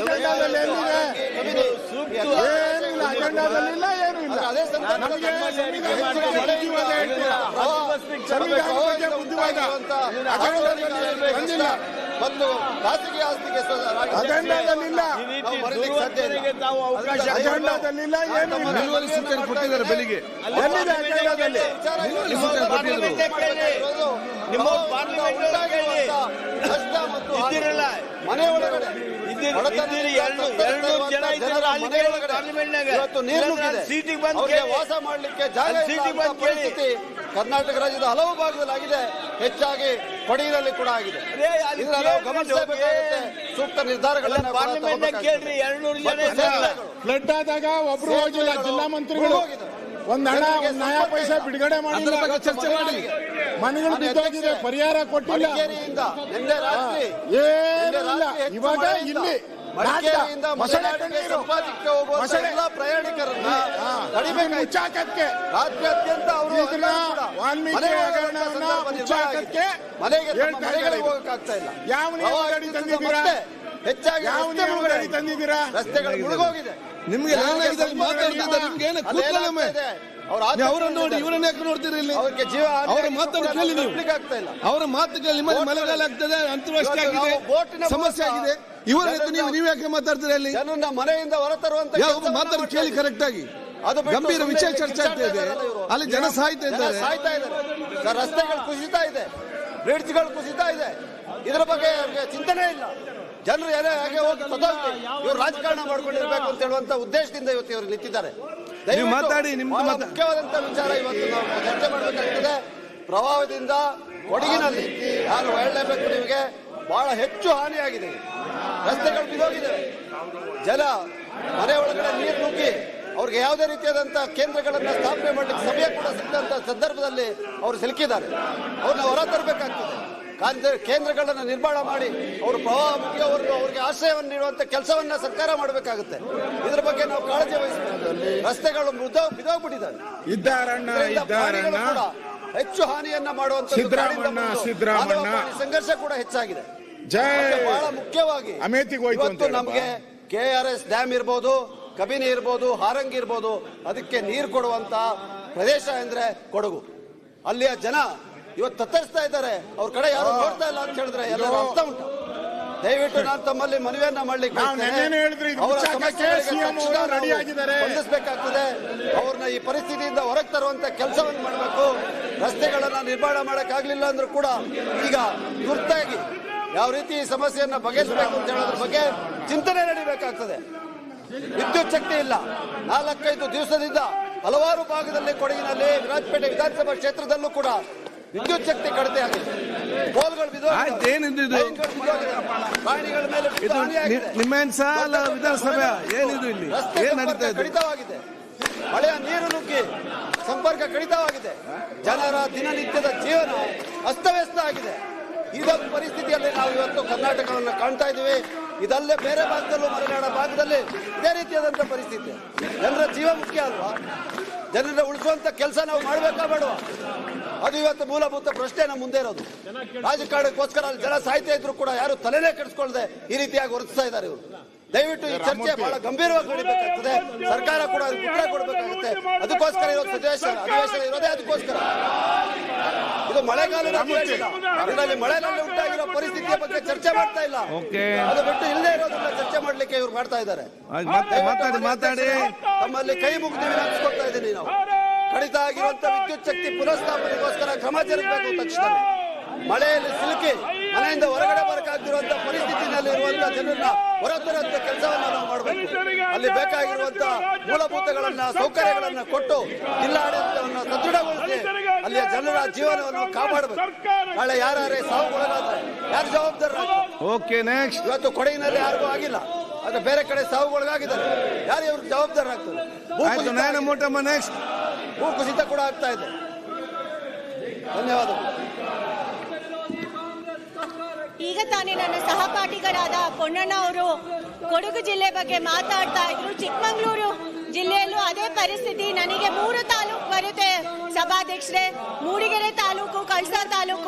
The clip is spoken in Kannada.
ಅಜೆಂಡಾದಲ್ಲಿ ಏನಿದೆ ಏನಿಲ್ಲ ಅಜೆಂಡಾದಲ್ಲಿ ಇಲ್ಲ ಏನು ಇಲ್ಲ ಅದೇ ಸಂದರ್ಭದಲ್ಲಿ ನಮಗೆ ನಮ್ಮ ಸಂವಿಧಾನದ ಬಗ್ಗೆ ಬುದ್ಧಿವಾದ ಹೇಳ್ತೀರಾ ಸಂವಿಧಾನದ ಬಗ್ಗೆ ಬುದ್ಧಿವಾದ ಅಜೆಂಡಾದಲ್ಲಿ ಬಂದಿಲ್ಲ ಮತ್ತು ಖಾಸಗಿ ಆಸ್ತಿಗೆ ಸ್ವ- ರಾಜ್ಯ- ಅಜೆಂಡಾದಲ್ಲಿ ಇಲ್ಲ ನಾವು ಮರೀಲಿಕ್ಕೆ ಸಾಧ್ಯ ತಾವು ಅವಕಾಶ ಅಜೆಂಡಾದಲ್ಲಿಲ್ಲ ಏನು ಸೂಚನೆ ಕೊಟ್ಟಿದ್ದಾರೆ ಬೆಳಿಗ್ಗೆ ಎಲ್ಲಿದೆ ಅಜೆಂಡಾದಲ್ಲಿ ನಿಮ್ಮ ಪಾರ್ಲಿಮೆಂಟ್ ಮತ್ತು. ಮನೆ ಒಳಗಡೆ ಸೀಟಿಗೆ ಬಂದು. ವಾಸ ಮಾಡ್ಲಿಕ್ಕೆ ಜಾಗ ಅಲ್ಲಿ ಇಲ್ಲ ಸೀಟಿಗೆ ಬಂದು ಪರಿಸ್ಥಿತಿ ಕರ್ನಾಟಕ ರಾಜ್ಯದ ಹಲವು ಭಾಗದಲ್ಲಿ ಆಗಿದೆ. ಹೆಚ್ಚಾಗಿ ಕೊಡಗಿನಲ್ಲಿ ಕೂಡ ಆಗಿದೆ. ಸೂಕ್ತ ನಿರ್ಧಾರಗಳನ್ನು ಫ್ಲಡ್ ಆದಾಗ ಒಬ್ರು ಹೋಗಿಲ್ಲ ಜಿಲ್ಲಾ ಮಂತ್ರಿಗಳು. ಒಂದ್ ಹಣ ಒಂದ್ ನಯಾ ಪೈಸೆ ಬಿಡುಗಡೆ ಮಾಡಿ ಬಗ್ಗೆ ಚರ್ಚೆ ಮಾಡಿ. ಮನೆಗಳು ಬಿದ್ದಾಗಿದೆ ಪರಿಹಾರ ಕೊಟ್ಟಿಲ್ಲ. ಏನಿಲ್ಲ. ಇವಾಗ ಇಲ್ಲಿ ಪ್ರಯಾಣಿಕರನ್ನ. ಮುಚ್ಚಾಕಕ್ಕೆ. ರಾಜ್ಯಾದ್ಯಂತ ಅವರು ವಾಲ್ಮೀಕಿ ಮನೆಗೆ ಮುಚ್ಚಾಕಕ್ಕೆ. ಹೋಗಕ್ಕಾಗ್ತಾ ಇಲ್ಲ. ಯಾವ ತಂದಿದ್ದೀರಾ? ಹೆಚ್ಚಾಗಿ ಯಾವ ನೀವು ತಂದಿದ್ದೀರಾ? ರಸ್ತೆಗಳು ಮುಳುಗೋಗಿದೆ. ನಿಮ್ಗೆ ಏನಾಗಿದೆ ಮಾತಾಡ್ತಿದ್ದಾರೆ ನಿಮ್ಗೆ ಏನು ಕೂತ್ಕೊಳ್ಳೊಮ್ಮೆ ಅವ್ರ ಅವರನ್ನು ನೋಡಿ ಇವರನ್ನ ಯಾಕೆ ನೋಡ್ತೀರಿ ಇಲ್ಲಿ? ಅವರ ಮಾತನ್ನು ಕೇಳಿ ನೀವು. ಅವರ ಮಾತುಗಳು ನಿಮ್ಮಲ್ಲಿ ಮಳೆಗಾಲ ಆಗ್ತದೆ ಅಂತರ್ವೃಷ್ಟಿ ಇವತ್ತು ಆಗಿದೆ ಸಮಸ್ಯೆ ಆಗಿದೆ. ಇವರ ನೀವು ನೀವು ಯಾಕೆ ಮಾತಾಡ್ತೀರಿ ಅಲ್ಲಿ? ಮನೆಯಿಂದ ಹೊರತರುವಂತ ಯಾವ ಮಾತನ್ನು ಕೇಳಿ. ಕರೆಕ್ಟ್ ಆಗಿ. ಅದು ಗಂಭೀರ ವಿಷಯ ಚರ್ಚೆ ಆಗ್ತಾ ಇದೆ. ಅಲ್ಲಿ ಜನ ಸಾಯ್ತಾ ಇದ್ದಾರೆ. ಸಾಯ್ತಾ ಇದ್ದಾರೆ ರಸ್ತೆಗಳು ಕುಸಿತಾ ಇದೆ. ಬ್ರಿಡ್ಜ್ಗಳು ಕುಸಿತಾ ಇದೆ. ಇದರ ಬಗ್ಗೆ ಅವ್ರಿಗೆ ಚಿಂತನೆ ಇಲ್ಲ. ಜನರು ಯಾರೇ ಹಾಗೆ ಹೋಗಿ ಸದೋಗ್ಲಿ. ಇವರು ರಾಜಕಾರಣ ಮಾಡ್ಕೊಂಡಿರ್ಬೇಕು ಅಂತ ಹೇಳುವಂತ ಉದ್ದೇಶದಿಂದ ಇವತ್ತು ಇವರು ನಿಂತಿದ್ದಾರೆ. ಮಾತಾಡಿ, ಮುಖ್ಯವಾದಂತ ವಿಚಾರ ಇವತ್ತು ನಾವು ಚರ್ಚೆ ಮಾಡಬೇಕಾಗ್ತದೆ. ಪ್ರವಾಹದಿಂದ ಕೊಡಗಿನಲ್ಲಿ ನಾನು ಹೇಳಲೇಬೇಕು ನಿಮಗೆ ಬಹಳ ಹೆಚ್ಚು ಹಾನಿಯಾಗಿದೆ. ರಸ್ತೆಗಳು ಬಿದ್ದೋಗಿದ್ದಾವೆ. ಜನ ಮನೆ ಒಳಗಡೆ ನೀರು ನುಗ್ಗಿ ಅವ್ರಿಗೆ ಯಾವುದೇ ರೀತಿಯಾದಂತಹ ಕೇಂದ್ರಗಳನ್ನ ಸ್ಥಾಪನೆ ಮಾಡಲಿಕ್ಕೆ ಸಮಯ ಕೂಡ ಸಿಕ್ಕಂತ ಸಂದರ್ಭದಲ್ಲಿ ಅವರು ಸಿಲುಕಿದ್ದಾರೆ. ಅವ್ರನ್ನ ಹೊರ ತರಬೇಕಾಗ್ತದೆ. ಕೇಂದ್ರಗಳನ್ನ ನಿರ್ಮಾಣ ಮಾಡಿ ಅವರು ಪ್ರವಾಹ ಮುಗಿಯೋವರೆಗೂ ಅವರಿಗೆ ಆಶ್ರಯವನ್ನು ನೀಡುವಂತ ಕೆಲಸವನ್ನ ಸರ್ಕಾರ ಮಾಡಬೇಕಾಗುತ್ತೆ. ಇದ್ರ ಬಗ್ಗೆ ನಾವು ಕಾಳಜಿ ವಹಿಸಬೇಕು. ರಸ್ತೆಗಳು ಬಿದೋಗ್ಬಿಟ್ಟಿದ್ದಾರೆ ಹೆಚ್ಚು ಹಾನಿಯನ್ನ ಮಾಡುವಂತ. ಸಂಘರ್ಷ ಕೂಡ ಹೆಚ್ಚಾಗಿದೆ. ಬಹಳ ಮುಖ್ಯವಾಗಿ ಇವತ್ತು. ನಮಗೆ ಕೆ ಆರ್ ಎಸ್ ಡ್ಯಾಮ್ ಇರ್ಬೋದು ಕಬಿನಿ ಇರ್ಬೋದು ಹಾರಂಗಿ ಇರ್ಬೋದು ಅದಕ್ಕೆ ನೀರು ಕೊಡುವಂತ ಪ್ರದೇಶ ಅಂದ್ರೆ ಕೊಡಗು. ಅಲ್ಲಿಯ ಜನ ಇವತ್ತು ತತ್ತರಿಸ್ತಾ ಇದ್ದಾರೆ. ಅವ್ರ ಕಡೆ ಯಾರು ನೋಡ್ತಾ ಇಲ್ಲ ಅಂತ ಹೇಳಿದ್ರೆ ಎಲ್ಲರೂ ಅರ್ಥ ಉಂಟು. ದಯವಿಟ್ಟು ನಾನು ತಮ್ಮಲ್ಲಿ ಮನವಿಯನ್ನ ಮಾಡ್ಲಿಕ್ಕೆ ಅವರ ಅವ್ರನ್ನ ಈ ಪರಿಸ್ಥಿತಿಯಿಂದ ಹೊರಗೆ ತರುವಂತ ಕೆಲಸವನ್ನು ಮಾಡಬೇಕು. ರಸ್ತೆಗಳನ್ನ ನಿರ್ಮಾಣ ಮಾಡಕ್ಕಾಗ್ಲಿಲ್ಲ ಅಂದ್ರೂ ಕೂಡ ಈಗ ತುರ್ತಾಗಿ ಯಾವ ರೀತಿ ಈ ಸಮಸ್ಯೆಯನ್ನ ಬಗೆಹರಿಸಬೇಕು ಅಂತ ಹೇಳೋದ್ರ ಬಗ್ಗೆ ಚಿಂತನೆ ನಡೀಬೇಕಾಗ್ತದೆ. ವಿದ್ಯುತ್ ಶಕ್ತಿ ಇಲ್ಲ. ನಾಲ್ಕೈದು ದಿವಸದಿಂದ ಹಲವಾರು ಭಾಗದಲ್ಲಿ ಕೊಡಗಿನಲ್ಲಿ ವಿರಾಜಪೇಟೆ ವಿಧಾನಸಭಾ ಕ್ಷೇತ್ರದಲ್ಲೂ ಕೂಡ ವಿದ್ಯುತ್ ಶಕ್ತಿ ಕಡಿಮೆ ಆಗಿದೆ. ಪೋಲ್ಗಳು. ಪ್ರಾಣಿಗಳ ಮೇಲೆ ಸಾಲ ವಿಧಾನಸಭೆ ಏನಿದು ಇಲ್ಲಿ? ರಸ್ತೆ ಏನ್ ನಡೀತಾ ಇದೆ ಕಡಿತವಾಗಿದೆ. ಮಳೆಯ ನೀರು ನುಗ್ಗಿ ಸಂಪರ್ಕ ಕಡಿತವಾಗಿದೆ. ಜನರ ದಿನನಿತ್ಯದ ಜೀವನ ಅಸ್ತವ್ಯಸ್ತ ಆಗಿದೆ. ಇದೊಂದು ಪರಿಸ್ಥಿತಿಯಲ್ಲಿ ನಾವು ಇವತ್ತು ಕರ್ನಾಟಕವನ್ನು ಕಾಣ್ತಾ ಇದ್ದೀವಿ. ಇದಲ್ಲೇ ಬೇರೆ ಭಾಗದಲ್ಲೂ ಮಲೆನಾಡ ಭಾಗದಲ್ಲಿ ಇದೇ ರೀತಿಯಾದಂಥ ಪರಿಸ್ಥಿತಿ. ಜನರ ಜೀವ ಮುಖ್ಯ ಅಲ್ವಾ? ಜನರ ಉಳಿಸುವಂತ ಕೆಲಸ ನಾವು ಮಾಡಬೇಕಾ ಬೇಡವಾ? ಅದು ಇವತ್ತು ಮೂಲಭೂತ ಪ್ರಶ್ನೆ ನಮ್ಮ ಮುಂದೆ ಇರೋದು. ರಾಜಕಾರಣಕ್ಕೋಸ್ಕರ ಅಲ್ಲಿ ಜನ ಸಾಹಿತ್ಯ ಇದ್ರು ಕೂಡ ಯಾರು ತಲೆನೇ ಕೆಡಿಸ್ಕೊಳ್ಳದೆ ಈ ರೀತಿಯಾಗಿ ವರ್ತಿಸ್ತಾ ಇದ್ದಾರೆ ಇವರು. ದಯವಿಟ್ಟು ಈ ಚರ್ಚೆ ಬಹಳ ಗಂಭೀರವಾಗಿ ನಡೀಬೇಕಾಗ್ತದೆ. ಸರ್ಕಾರ ಕೂಡ ಅದಕ್ಕೆ ಉತ್ತರ ಕೊಡಬೇಕಾಗುತ್ತೆ. ಅದಕ್ಕೋಸ್ಕರ ಇರೋದು ಅಧಿವೇಶನ ಅಧಿವೇಶನ ಇರೋದೇ ಅದಕ್ಕೋಸ್ಕರ. ಇದು ಮಳೆಗಾಲದ ಇದರಲ್ಲಿ ಮಳೆನಲ್ಲಿ ಉಂಟಾಗಿರೋ ಪರಿಸ್ಥಿತಿಯ ಬಗ್ಗೆ ಚರ್ಚೆ ಮಾಡ್ತಾ ಇಲ್ಲ. ಅದು ಬಿಟ್ಟು ಇಲ್ಲೇ ಇರೋದನ್ನ ಚರ್ಚೆ ಮಾಡ್ಲಿಕ್ಕೆ ಇವ್ರು ಮಾಡ್ತಾ ಇದ್ದಾರೆ. ಮಾತಾಡಿ ಮಾತಾಡಿ ತಮ್ಮಲ್ಲಿ ಕೈ ಮುಗಿದು ವಿನಂತಿಸ್ಕೊಳ್ತಾ ಇದ್ದೀನಿ ನಾವು. ಕಡಿತ ಆಗಿರುವಂತ ವಿದ್ಯುತ್ ಶಕ್ತಿ ಪುನಃಸ್ಥಾಪನೆಗೋಸ್ಕರ ಕ್ರಮ ಜರುಗಬೇಕು ತಕ್ಷಣ ಮಳೆಯಲ್ಲಿ ಸಿಲುಕಿ ಮನೆಯಿಂದ ಹೊರಗಡೆ ಬರಕಾಗ್ತಿರುವಂತ ಪರಿಸ್ಥಿತಿನಲ್ಲಿ ಇರುವಂತ ಜನರನ್ನ ಹೊರತರುವಂತ ಕೆಲಸವನ್ನ ನಾವು ಮಾಡಬೇಕು. ಅಲ್ಲಿ ಬೇಕಾಗಿರುವಂತ ಮೂಲಭೂತಗಳನ್ನ ಸೌಕರ್ಯಗಳನ್ನ ಕೊಟ್ಟು ಜಿಲ್ಲಾಡಳಿತವನ್ನು ಸದೃಢಗೊಳಿಸಿ ಅಲ್ಲಿಯ ಜನರ ಜೀವನವನ್ನು ಕಾಪಾಡಬೇಕು. ನಾಳೆ ಯಾರೇ ಸಾವುಗೊಳಗಾದ್ರೆ ಯಾರು ಜವಾಬ್ದಾರರಾಗ್ತಾರೆ ಓಕೆ ನೆಕ್ಸ್ಟ್ ಇವತ್ತು ಕೊಡಗಿನಲ್ಲಿ ಯಾರಿಗೂ ಆಗಿಲ್ಲ. ಅದು ಬೇರೆ ಕಡೆ ಸಾವುಗಳಿಗಾಗಿದ್ದಾರೆ. ಯಾರು ಇವ್ರ ಜವಾಬ್ದಾರರಾಗ್ತಾರೆ ಭೂ ಕುಸಿತ ಕೂಡ ಆಗ್ತಾ ಇದೆ. ಧನ್ಯವಾದಗಳು. ಈಗ ತಾನೇ ನನ್ನ ಸಹಪಾಠಿಗಳಾದ ಪೊನ್ನಣ್ಣ ಅವರು ಕೊಡಗು ಜಿಲ್ಲೆ ಬಗ್ಗೆ ಮಾತಾಡ್ತಾ ಇದ್ರು. ಚಿಕ್ಕಮಗಳೂರು ಜಿಲ್ಲೆಯಲ್ಲೂ ಅದೇ ಪರಿಸ್ಥಿತಿ. ನನಗೆ ಮೂರು ತಾಲೂಕು ಬರುತ್ತೆ. ಸಭಾಧ್ಯಕ್ಷರೇ, ಮೂಡಿಗೆರೆ ತಾಲೂಕು, ಕಳಸ ತಾಲೂಕು.